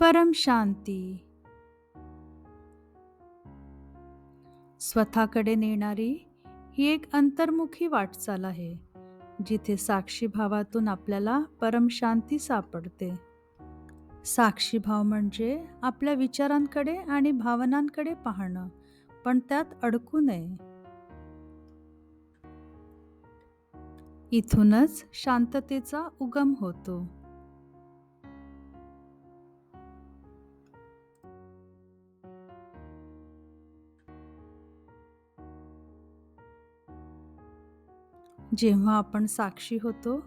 परम शांती. स्वतःकडे नेणारी ही एक अंतर्मुखी वाटचाल आहे जिथे साक्षी भावातून आपल्याला परम शांती सापडते. साक्षी भाव म्हणजे आपल्या विचारांकडे आणि भावनांकडे पाहणं पण त्यात अडकू नये. इथूनच शांततेचा उगम होतो. जेव्हा आपण साक्षी होतो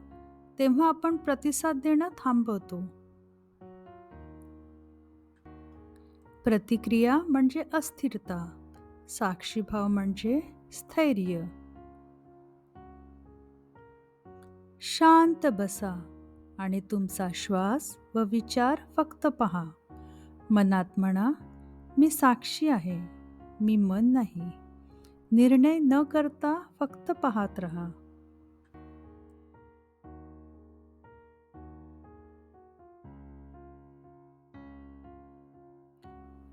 तेव्हा आपण प्रतिसाद देणं थांबवतो. प्रतिक्रिया म्हणजे अस्थिरता साक्षीभाव म्हणजे स्थैर्य. शांत बसा आणि तुमचा श्वास व विचार फक्त पहा. मनात म्हणा मी साक्षी आहे मी मन नाही. निर्णय न करता फक्त पाहत रहा.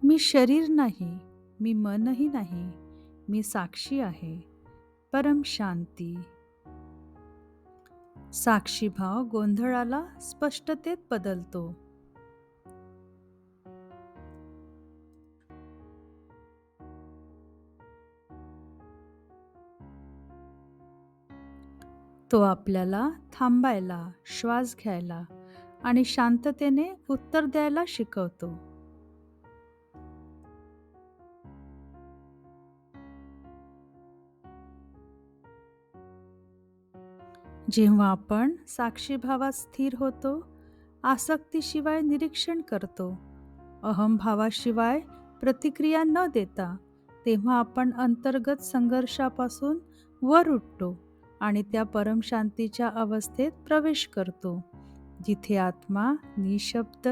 मी शरीर नाही मी मनही नाही मी साक्षी आहे. परम शांती. साक्षीभाव गोंधळाला स्पष्टतेत बदलतो. तो आपल्याला थांबायला श्वास घ्यायला आणि शांततेने उत्तर द्यायला शिकवतो. जेव्हा आपण साक्षीभावात स्थिर होतो आसक्तीशिवाय निरीक्षण करतो. अहमभावाशिवाय प्रतिक्रिया न देता तेव्हा आपण अंतर्गत संघर्षापासून वर उठतो आणि त्या परमशांतीच्या अवस्थेत प्रवेश करतो जिथे आत्मा निशब्द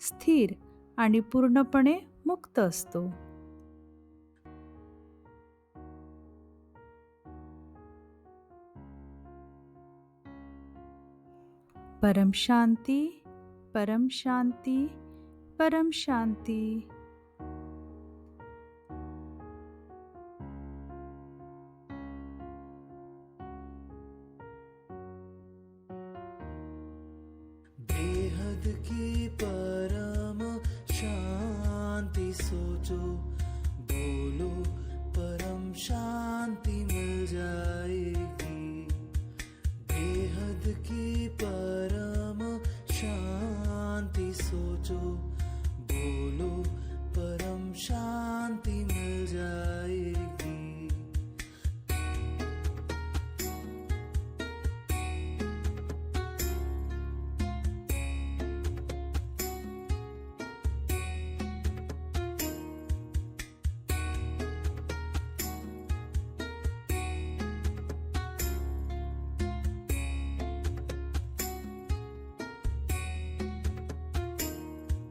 स्थिर आणि पूर्णपणे मुक्त असतो. परम शांती परम शांती परम शांती. देहद की पर